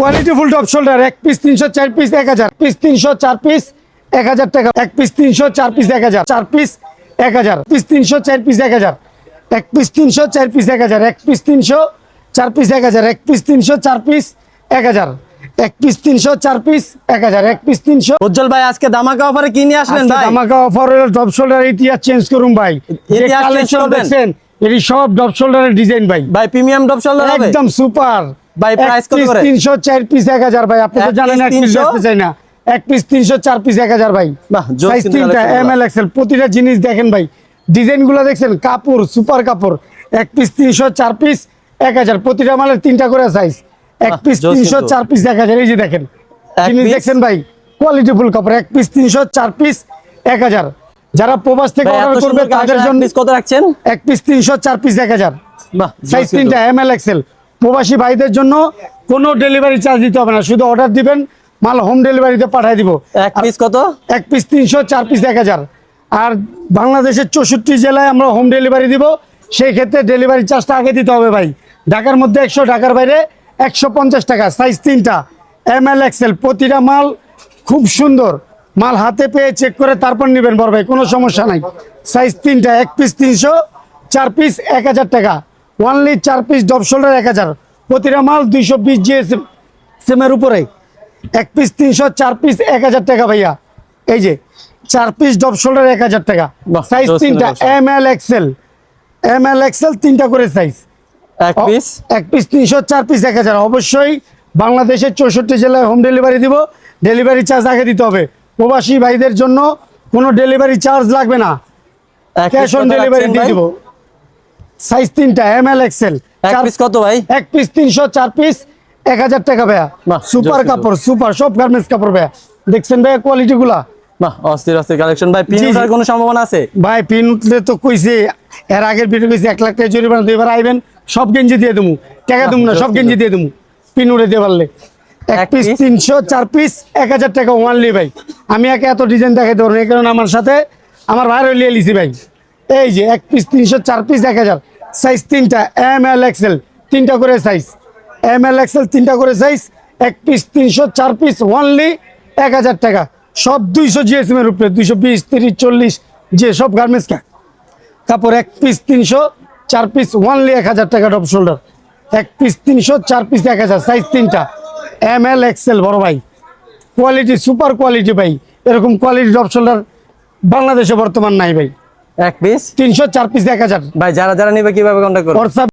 Quality full top shoulder এক piece তিনশো চার পিস এক হাজার। পিস তিনশো চার পিস এক হাজার টাকা। এক পিস তিনশো চার পিস এক হাজার। চার পিস এক হাজার। পিস তিনশো চার পিস এক হাজার। এক পিস তিনশো চার পিস এক হাজার। এক পিস তিনশো চার পিস এক হাজার। এক পিস তিনশো চার পিস এক হাজার। এক পিস তিনশো চার পিস এক হাজার। এক পিস তিনশো। উজ্জ্বল ভাই আজকে ধামাকা অফারে কি নিয়ে আসলেন ভাই? ধামাকা অফার হলো ডব শোল্ডার ইতিহাস চেঞ্জ করুন ভাই। কালেকশন দেখছেন এটি সব ডব শোল্ডারের ডিজাইন ভাই। ভাই প্রিমিয়াম ডপ শোল্ডার একদম সুপার ভাই, price কত করে? তিনশো চার পিস এক হাজার ভাই। আপনি তো জানেন এক পিস 300? বেচতে চাই না। এক পিস তিনশো চার পিস এক হাজার ভাই। বাহ, সাইজ তিনটা এম এল এক্সেল প্রতিটা জিনিস দেখেন ভাই। ডিজাইনগুলো দেখছেন কাপড় সুপার কাপড়। এক পিস তিনশো চার পিস এক হাজার। প্রতিটা মালের তিনটা করে সাইজ এক পিস জোস তিনশো কিন্তু। চার পিস এক হাজার। এই যে দেখেন জিনিস দেখছেন ভাই কোয়ালিটি ফুল কাপড়। এক পিস তিনশো চার পিস এক হাজার। যারা প্রবাস থেকে অর্ডার করবে তাদের জন্য কত রাখছেন? এক পিস তিনশো চার পিস এক হাজার। বাহ সাইজ তিনটা এম এল এক্সেল প্রবাসী ভাইদের জন্য কোনো ডেলিভারি চার্জ দিতে হবে না। শুধু অর্ডার দিবেন মাল হোম ডেলিভারিতে পাঠিয়ে দিব। এক পিস কত? এক পিস তিনশো চার পিস এক হাজার। আর বাংলাদেশের চৌষট্টি জেলায় আমরা হোম ডেলিভারি দিব। সেই ক্ষেত্রে ডেলিভারি চার্জটা আগে দিতে হবে ভাই। ঢাকার মধ্যে একশো ঢাকার বাইরে একশো পঞ্চাশ টাকা সাইজ তিনটা। এম এল এক্সেল প্রতিটা মাল খুব সুন্দর। মাল হাতে পেয়ে চেক করে তারপর নেবেন বড় ভাই কোনো সমস্যা নাই। সাইজ তিনটা এক পিস তিনশো চার পিস এক হাজার টাকা। ওয়ানলি চার পিস ডব শোল্ডার এক হাজার। প্রতিটা মাল দুইশো বিশ জিএসএম সেমের উপরে এক পিস তিনশো চার পিস এক হাজার টাকা ভাইয়া। এই যে চার পিস ডব শোল্ডার এক হাজার টাকা। সাইজ তিনটা M L XL M L XL তিনটা করে সাইজ এক পিস এক পিস তিনশো চার পিস এক হাজার। অবশ্যই বাংলাদেশের চৌষট্টি জেলায় হোম ডেলিভারি দিব। ডেলিভারি চার্জ আগে দিতে হবে। প্রবাসী ভাইদের জন্য কোনো ডেলিভারি চার্জ লাগবে না। ক্যাশ অন ডেলিভারি দিয়ে? দিব। সাইজ তিনটা এম এল এক্সেল এক পিস কত ভাই? এক পিস তিনশো চার পিস এক হাজার টাকা ভাইয়া। সুপার কাপড় সুপার সব গার্মেন্টস কাপড় ভাইয়া। দেখছেন ভাইয়া কোয়ালিটি গুলা? বাহ অস্থির অস্থির কালেকশন ভাই পিন। ওঠার কোনো সম্ভাবনা আছে? ভাই পিন উঠলে তো কইছে এর আগের ভিডিও কইছে এক লাখ টাকা জরিমানা দুইবার আইবেন সব গেঞ্জি দিয়ে দেবো টাকা দেবো না সব গেঞ্জি দিয়ে দেবো পিন উঠে দিয়ে পারলে। এক পিস তিনশো চার পিস এক হাজার টাকা ওয়ানলি ভাই। আমি একে এত ডিজাইন দেখাইতে পারব এই কারণে আমার সাথে আমার ভাই লিয়ে লিছি ভাই। এই যে এক পিস তিনশো, চার পিস এক হাজার। সাইজ তিনটা এম এল এক্সেল তিনটা করে সাইজ এম এল এক্সেল তিনটা করে সাইজ এক পিস তিনশো, চার পিস ওয়ানলি এক হাজার টাকা। সব দুইশো জিএসএম এর উপরে, দুইশো বিশ, তিরিশ, চল্লিশ, যে সব গার্মেন্টস কাপড় এক পিস তিনশো, চার পিস ওয়ানলি এক হাজার টাকা টপ শোল্ডার এক পিস তিনশো, চার পিস এক হাজার সাইজ তিনটা। এম এল এক্সেল বড় ভাই। কোয়ালিটি সুপার কোয়ালিটি ভাই। এরকম কোয়ালিটি টপ শোল্ডার বাংলাদেশে বর্তমান নাই ভাই। এক পিস তিনশো চার পিস এক হাজার। ভাই যারা যারা নিবে কীভাবে কন্ট্যাক্ট করবে?